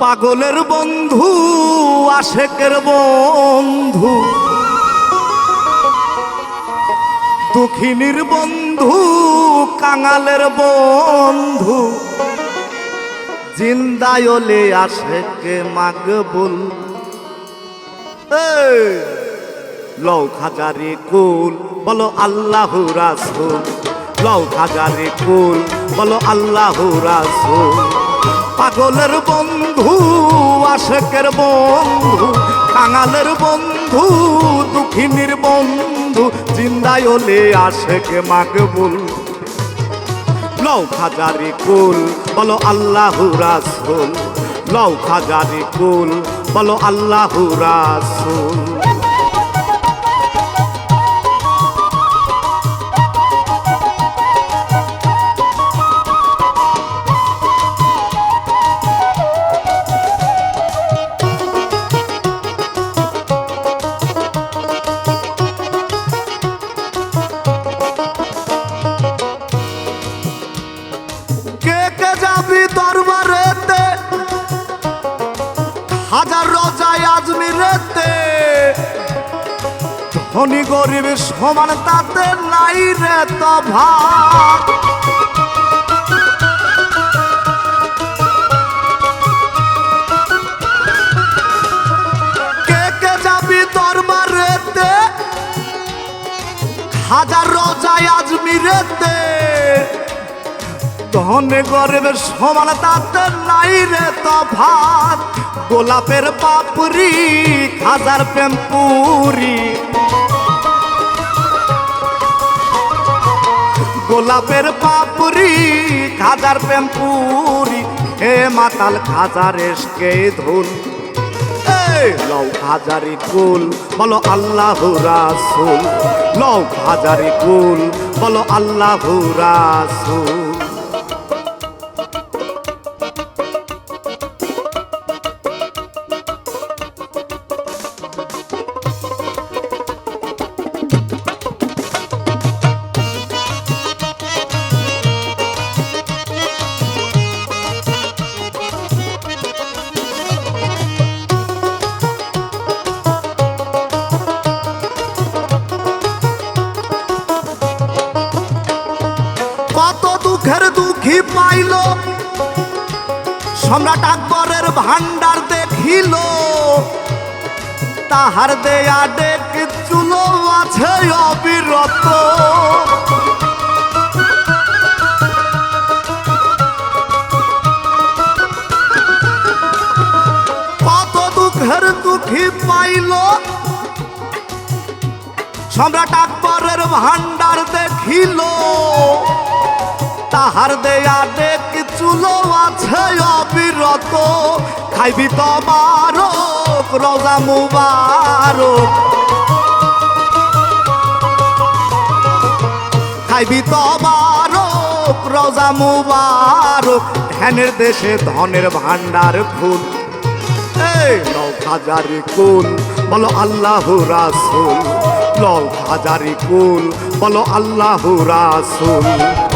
পাগলের বন্ধু আশেকের বন্ধু দুঃখিনীর বন্ধু কাঙালের বন্ধু। জিন্দায়লে আশেকে মাগবুল এই, লও খাজারি কুল বলো আল্লাহ রাসুল। লও খাজারি কুল বলো আল্লাহ রাসুল। পাগলের বন্ধু আশেকের বন্ধু কাঙালের বন্ধু দুঃখিনীর বন্ধু জিন্দায়লে আশেকে মাগবুল লও খাজারি কুল বলো আল্লাহ রাসুল। লও খাজারি কুল বলো আল্লাহ রাসুল। ধনী গরিব সমান তাতে নাই রে তো ভাগ কে কে যাবি দরবারেতে? হাজার রোজায় আজমিরেতে। ধনে গরিবের সমান তাতে নাই রে তফাত। গোলাপের পাপড়ি হাজার প্রেম পুরি গোলাপের পাপড়ি, খাজার প্রেম পুরি হে মাতাল খাজার এসকে ধুল। লও হাজারি কুল, বলো আল্লাহ রাসুল। লও হাজারি কুল, বলো আল্লাহ রাসুল। সম্রাট আকবরের ভান্ডার দেখিল। তাহার দেয়া ডেক চুলো আছে অবিরত। কত দুঃখের দুঃখী পাইল। সম্রাট আকবরের ভান্ডার দেখিল। তাহার দেয়া ডেক অবিরত খাইবি তবারক রোজা মুবারক। খাইবি তবারক রোজা মুবারক। ধ্যানের দেশে ধনের ভান্ডার লও হাজারি কুল, বলো আল্লাহ রাসুল। লও হাজারি কুল, বলো আল্লাহ রাসুল।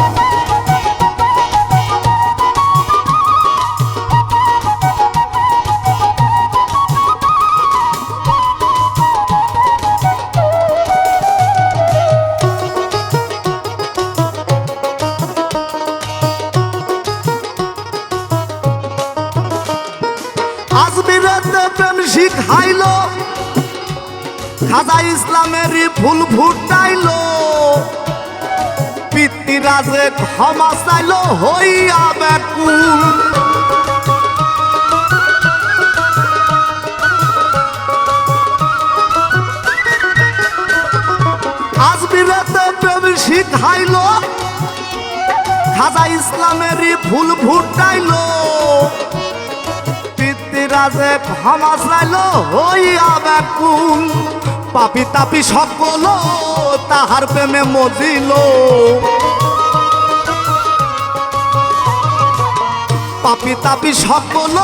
প্রেম শিখাইল, খাজা ইসলামেরই ফুল ফুটাইল, পিতৃরাজে ক্ষমা চাইল, হইয়া ব্যাকুল। আজমিরাতে প্রেম শিখাইল, খাজা ইসলামেরই ফুল ফুটাইল পিতৃরাজে ক্ষমা চাইল হইয়া ব্যাকুল পাপি তাপি সকল তাহার প্রেমে মজিল। পাপি তাপি সকল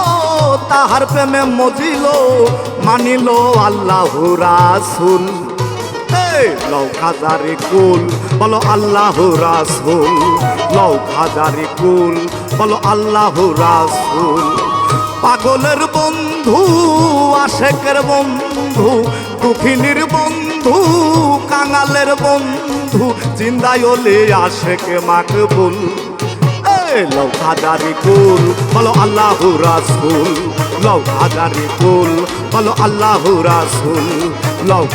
তাহার প্রেমে মজিল। মানিল আল্লাহ রাসুল। এই লও খাজারি কুল, বলো আল্লাহ রাসুল। লও খাজারি কুল, বলো আল্লাহ রাসুল। পাগলের বন্ধু, আশেকের বন্ধু দুঃখিনীর বন্ধু, কাঙালের বন্ধু চিন্তায় ওলে আশেকে মাকবুল। হাজারি কুল, বলো আল্লাহ রাসুল। হাজারি কুল, বলো আল্লাহ রাসুল।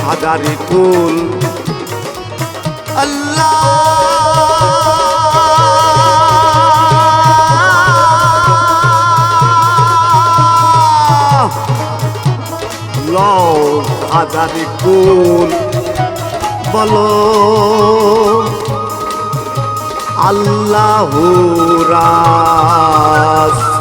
হাজারি কুল। আল্লাহ হাজারি কুল বলো আল্লাহ রাসূল।